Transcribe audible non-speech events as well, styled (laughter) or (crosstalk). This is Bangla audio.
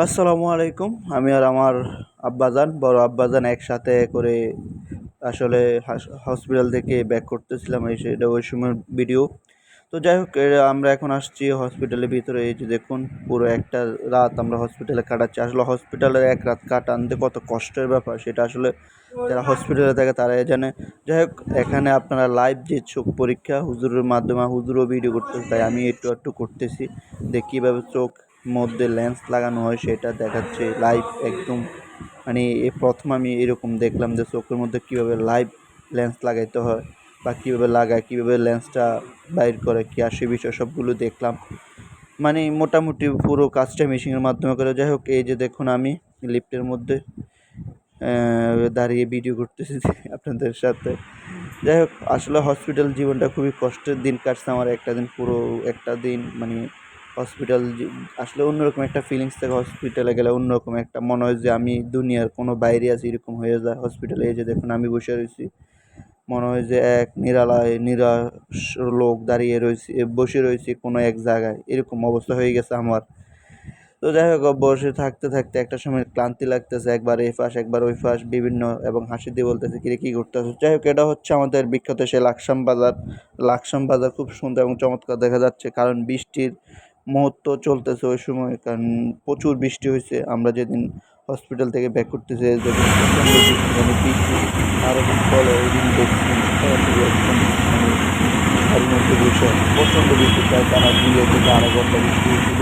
আসসালামু আলাইকুম। আমি আর আমার আব্বাজান, বড় আব্বাজান একসাথে করে আসলে হসপিটাল থেকে ব্যাক করতেছিলাম এই সেটা ওই সময় ভিডিও তো যাই হোক আমরা এখন আসছি হসপিটালের ভিতরে। এই যে দেখুন, পুরো একটা রাত আমরা হসপিটালে কাটাচ্ছি। আসলে হসপিটালের এক রাত কাটানতে কত কষ্টের ব্যাপার, সেটা আসলে যারা হসপিটালে থাকে তারাই জানে। যাই হোক, এখানে আপনারা লাইভ যে চোখ পরীক্ষা হুজুরের মাধ্যমে হুজুরও ভিডিও করতেছে, তাই আমি একটু একটু করতেছি। দেখি কীভাবে চোখ মধ্যে লেন্স লাগানো হয়, সেটা দেখাচ্ছে লাইভ একদম। মানে এ প্রথম আমি এরকম দেখলাম যে চোখের মধ্যে কীভাবে লাইভ লেন্স লাগাইতে হয় বা কীভাবে লাগায়, কীভাবে লেন্সটা বাইর করে, কী আসে বিষয় সবগুলো দেখলাম। মানে মোটামুটি পুরো কাজটা মেশিনের মাধ্যমে করে। যাই হোক, এই যে দেখুন আমি লিফটের মধ্যে দাঁড়িয়ে ভিডিও করতেছি (laughs) আপনাদের সাথে। যাই হোক, আসলে হসপিটাল জীবনটা খুবই কষ্টের দিন কাটছে আমার। একটা দিন পুরো, একটা দিন মানে হসপিটাল আসলে অন্যরকম একটা ফিলিংস থাকে হসপিটালে গেলে, অন্যরকম একটা মনে হয় যে আমি দুনিয়ার কোনো বাইরে আছি, এরকম হয়ে যায়। হসপিটালে যে দেখুন, আমি বসে রয়েছি। মনে হয় যে এক নিরালায়, নিরাশ লোক দাঁড়িয়ে রয়েছে বসে রয়েছে কোনো এক জায়গায়। এরকম অবস্থা হয়ে গেছে আমার। তো যাই হোক, বসে থাকতে থাকতে একটা সময় ক্লান্তি লাগতেছে। একবার এই পাশ, একবার ওই পাশ, বিভিন্ন এবং হাসি দিয়ে বলতেছে কিরে কী করতেছে? যাই হোক, এটা হচ্ছে আমাদের বিখ্যাত সেই লাকসাম বাজার। লাকসাম বাজার খুব সুন্দর এবং চমৎকার দেখা যাচ্ছে। কারণ বৃষ্টির মুহূর্ত চলতেছে ওই সময়, কারণ প্রচুর বৃষ্টি হয়েছে। আমরা যেদিন হসপিটাল থেকে ব্যাক করতেছে যেদিন প্রচণ্ড বৃষ্টি মানে মানে প্রচণ্ড বৃষ্টি, প্রায় টানা দুই থেকে আড়াই ঘণ্টা বৃষ্টি হয়েছিল।